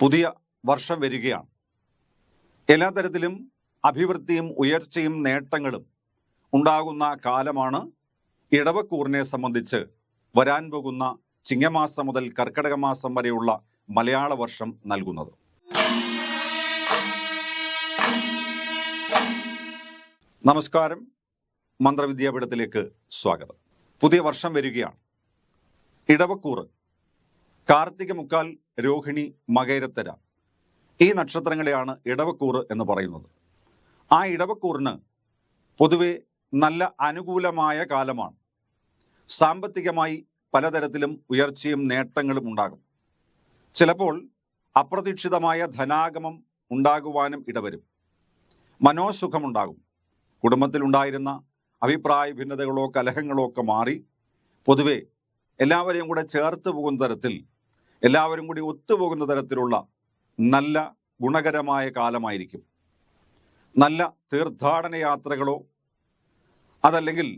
പുതിയ വർഷം വരികയാണ്. എല്ലാ തരത്തിലും അഭിവൃദ്ധിയും ഉയർച്ചയും നേട്ടങ്ങളും ഉണ്ടാകുന്ന കാലമാണ് ഇടവക്കൂറിനെ സംബന്ധിച്ച് വരാൻ പോകുന്ന ചിങ്ങമാസം മുതൽ കർക്കടക മാസം വരെയുള്ള മലയാള വർഷം നൽകുന്നത്. നമസ്കാരം. മന്ത്രവിദ്യാപീഠത്തിലേക്ക് സ്വാഗതം. പുതിയ വർഷം വരികയാണ്. ഇടവക്കൂറ് കാർത്തിക മുക്കാൽ രോഹിണി മകൈരത്തര. ഈ നക്ഷത്രങ്ങളെയാണ് ഇടവക്കൂറ് എന്ന് പറയുന്നത്. ആ ഇടവക്കൂറിന് പൊതുവെ നല്ല അനുകൂലമായ കാലമാണ്. സാമ്പത്തികമായി പലതരത്തിലും ഉയർച്ചയും നേട്ടങ്ങളും ഉണ്ടാകും. ചിലപ്പോൾ അപ്രതീക്ഷിതമായ ധനാഗമം ഉണ്ടാകുവാനും ഇടവരും. മനോസുഖമുണ്ടാകും. കുടുംബത്തിലുണ്ടായിരുന്ന അഭിപ്രായ ഭിന്നതകളോ കലഹങ്ങളോ ഒക്കെ മാറി പൊതുവെ എല്ലാവരെയും കൂടെ ചേർത്ത് പോകുന്ന തരത്തിൽ എല്ലാവരും കൂടി ഒത്തുപോകുന്ന തരത്തിലുള്ള നല്ല ഗുണകരമായ കാലമായിരിക്കും. നല്ല തീർത്ഥാടന യാത്രകളോ അതല്ലെങ്കിൽ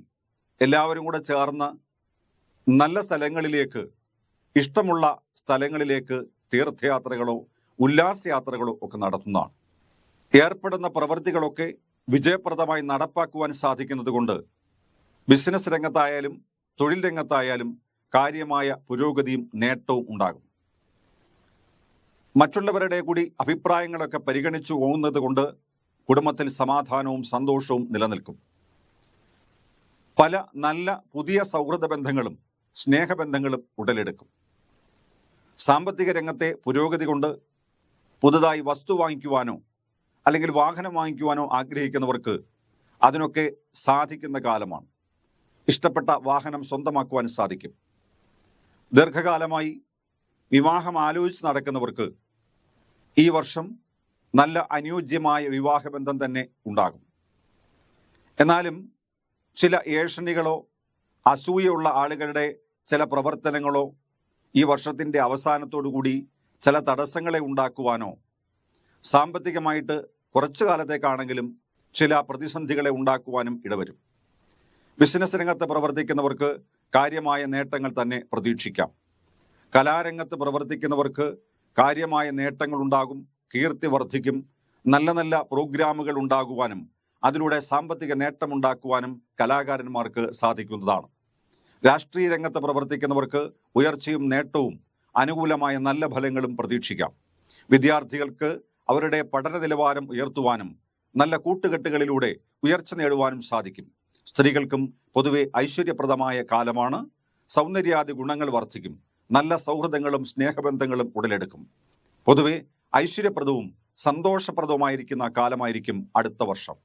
എല്ലാവരും കൂടെ ചേർന്ന് നല്ല സ്ഥലങ്ങളിലേക്ക് ഇഷ്ടമുള്ള സ്ഥലങ്ങളിലേക്ക് തീർത്ഥയാത്രകളോ ഉല്ലാസയാത്രകളോ ഒക്കെ നടത്തുന്നതാണ്. ഏർപ്പെടുന്ന പ്രവൃത്തികളൊക്കെ വിജയപ്രദമായി നടപ്പാക്കുവാൻ സാധിക്കുന്നത് കൊണ്ട് ബിസിനസ് രംഗത്തായാലും തൊഴിൽ രംഗത്തായാലും കാര്യമായ പുരോഗതിയും നേട്ടവും ഉണ്ടാകും. മറ്റുള്ളവരുടെ കൂടി അഭിപ്രായങ്ങളൊക്കെ പരിഗണിച്ചു പോകുന്നത് കൊണ്ട് കുടുംബത്തിൽ സമാധാനവും സന്തോഷവും നിലനിൽക്കും. പല നല്ല പുതിയ സൗഹൃദ ബന്ധങ്ങളും സ്നേഹബന്ധങ്ങളും ഉടലെടുക്കും. സാമ്പത്തിക രംഗത്തെ പുരോഗതി കൊണ്ട് പുതുതായി വസ്തു വാങ്ങിക്കുവാനോ അല്ലെങ്കിൽ വാഹനം വാങ്ങിക്കുവാനോ ആഗ്രഹിക്കുന്നവർക്ക് അതിനൊക്കെ സാധിക്കുന്ന കാലമാണ്. ഇഷ്ടപ്പെട്ട വാഹനം സ്വന്തമാക്കുവാൻ സാധിക്കും. ദീർഘകാലമായി വിവാഹം ആലോചിച്ച് നടക്കുന്നവർക്ക് ഈ വർഷം നല്ല അനുയോജ്യമായ വിവാഹബന്ധം തന്നെ ഉണ്ടാകും. എന്നാലും ചില ഏഷണികളോ അസൂയുള്ള ആളുകളുടെ ചില പ്രവർത്തനങ്ങളോ ഈ വർഷത്തിന്റെ കൂടി ചില തടസ്സങ്ങളെ ഉണ്ടാക്കുവാനോ സാമ്പത്തികമായിട്ട് കുറച്ചു കാലത്തേക്കാണെങ്കിലും ചില പ്രതിസന്ധികളെ ഉണ്ടാക്കുവാനും ഇടവരും. ബിസിനസ് രംഗത്ത് പ്രവർത്തിക്കുന്നവർക്ക് കാര്യമായ നേട്ടങ്ങൾ തന്നെ പ്രതീക്ഷിക്കാം. കലാരംഗത്ത് പ്രവർത്തിക്കുന്നവർക്ക് കാര്യമായ നേട്ടങ്ങൾ ഉണ്ടാകും കീർത്തി വർദ്ധിക്കും നല്ല നല്ല പ്രോഗ്രാമുകൾ ഉണ്ടാകുവാനും അതിലൂടെ സാമ്പത്തിക നേട്ടമുണ്ടാക്കുവാനും കലാകാരന്മാർക്ക് സാധിക്കുന്നതാണ്. രാഷ്ട്രീയ രംഗത്ത് പ്രവർത്തിക്കുന്നവർക്ക് ഉയർച്ചയും നേട്ടവും അനുകൂലമായ നല്ല ഫലങ്ങളും പ്രതീക്ഷിക്കാം. വിദ്യാർത്ഥികൾക്ക് അവരുടെ പഠന നിലവാരം ഉയർത്തുവാനും നല്ല കൂട്ടുകെട്ടുകളിലൂടെ ഉയർച്ച നേടുവാനും സാധിക്കും. സ്ത്രീകൾക്കും പൊതുവെ ഐശ്വര്യപ്രദമായ കാലമാണ്. സൗന്ദര്യാദി ഗുണങ്ങൾ വർദ്ധിക്കും. നല്ല സൗഹൃദങ്ങളും സ്നേഹബന്ധങ്ങളും ഉടലെടുക്കും. പൊതുവെ ഐശ്വര്യപ്രദവും സന്തോഷപ്രദവുമായിരിക്കുന്ന കാലമായിരിക്കും അടുത്ത വർഷം.